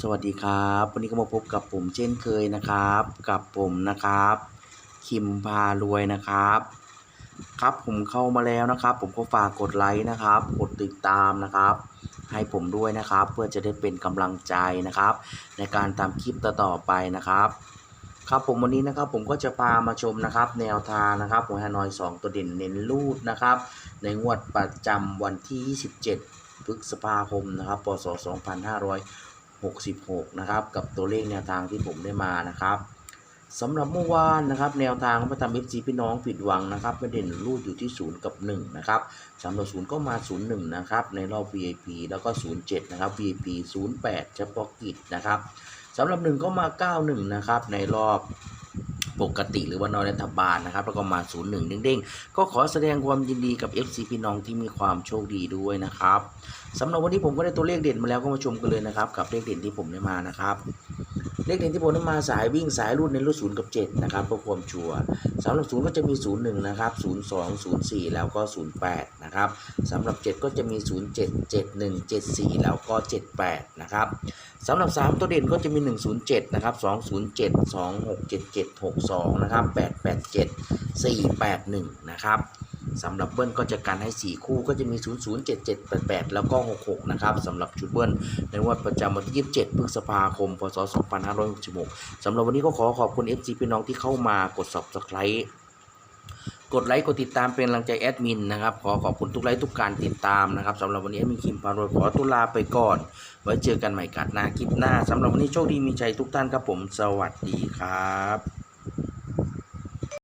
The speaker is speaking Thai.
สวัสดีครับ วันนี้ก็มาพบกับผมเช่นเคยนะครับ กับผมนะครับ คิมพารวยนะครับ ครับผมเข้ามาแล้วนะครับ ผมก็ฝากกดไลค์นะครับ กดติดตามนะครับ ให้ผมด้วยนะครับ เพื่อจะได้เป็นกำลังใจนะครับ ในการทำคลิปต่อๆไปนะครับ ครับผมวันนี้นะครับ ผมก็จะพามาชมนะครับ แนวทางนะครับหวยฮานอย 2 ตัวเด่นเน้นรูดนะครับ ในงวดประจำวันที่ 27พฤษภาคมนะครับ พศ 66 นะครับ กับตัวเลขแนวทางที่ผมได้มานะครับสำหรับเมื่อวานนะครับ แนวทางพระธรรมเอฟซีพี่น้องผิดหวังนะครับประเด็นรูดอยู่ที่ 0 กับ 1 นะครับสำหรับ0ก็มา 01 นะครับ ในรอบ VIP แล้วก็ 07 นะครับ VIP 08 เฉพาะกิจนะครับสำหรับ 1 ก็มา 91 นะครับ ในรอบ ปกติหรือว่านอนรัฐบาลนะครับ แล้วก็มา 01 เด้งๆ ก็ขอแสดงความยินดีกับ FC พี่น้องที่มีความโชคดีด้วยนะครับสำหรับวันนี้ผมก็ได้ตัวเลขเด่นมาแล้วก็มาชมกันเลยนะครับ กับเลขเด่นที่ผมได้มานะครับ เลขเด่นที่ผมนำมาสายวิ่งสายรูดในรูดศูนย์กับเจ็ดนะครับเพื่อความชัวร์สำหรับศูนย์ก็จะมีศูนย์หนึ่งนะครับศูนย์สองศูนย์สี่แล้วก็ศูนย์แปดนะครับสำหรับเจ็ดก็จะมีศูนย์เจ็ดเจ็ดหนึ่งเจ็ดสี่แล้วก็เจ็ดแปดนะครับสำหรับสามตัวเด่นก็จะมีหนึ่งศูนย์เจ็ดนะครับสองศูนย์เจ็ดสองหกเจ็ดเจ็ดหกสองนะครับแปดแปดเจ็ดสี่แปดหนึ่งนะครับ สำหรับเบิ้ลก็จะกันให้ 4 คู่ก็จะมี 007788 แล้วก็ 66 นะครับสำหรับชุดเบิ้ลในวันประจำวันที่ 27 พฤษภาคม พศ 2566สำหรับวันนี้ก็ขอขอบคุณ FC พี่น้องที่เข้ามากด subscribe กดไลค์กดติดตามเป็นกำลังใจแอดมินนะครับขอขอบคุณทุกไลค์ทุกการติดตามนะครับสำหรับวันนี้แอดมินคิมพารวยขอตุลาไปก่อน ไว้เจอกันใหม่กัดหน้าคลิปหน้าสำหรับวันนี้โชคดีมีใจทุกท่านครับผม สวัสดีครับ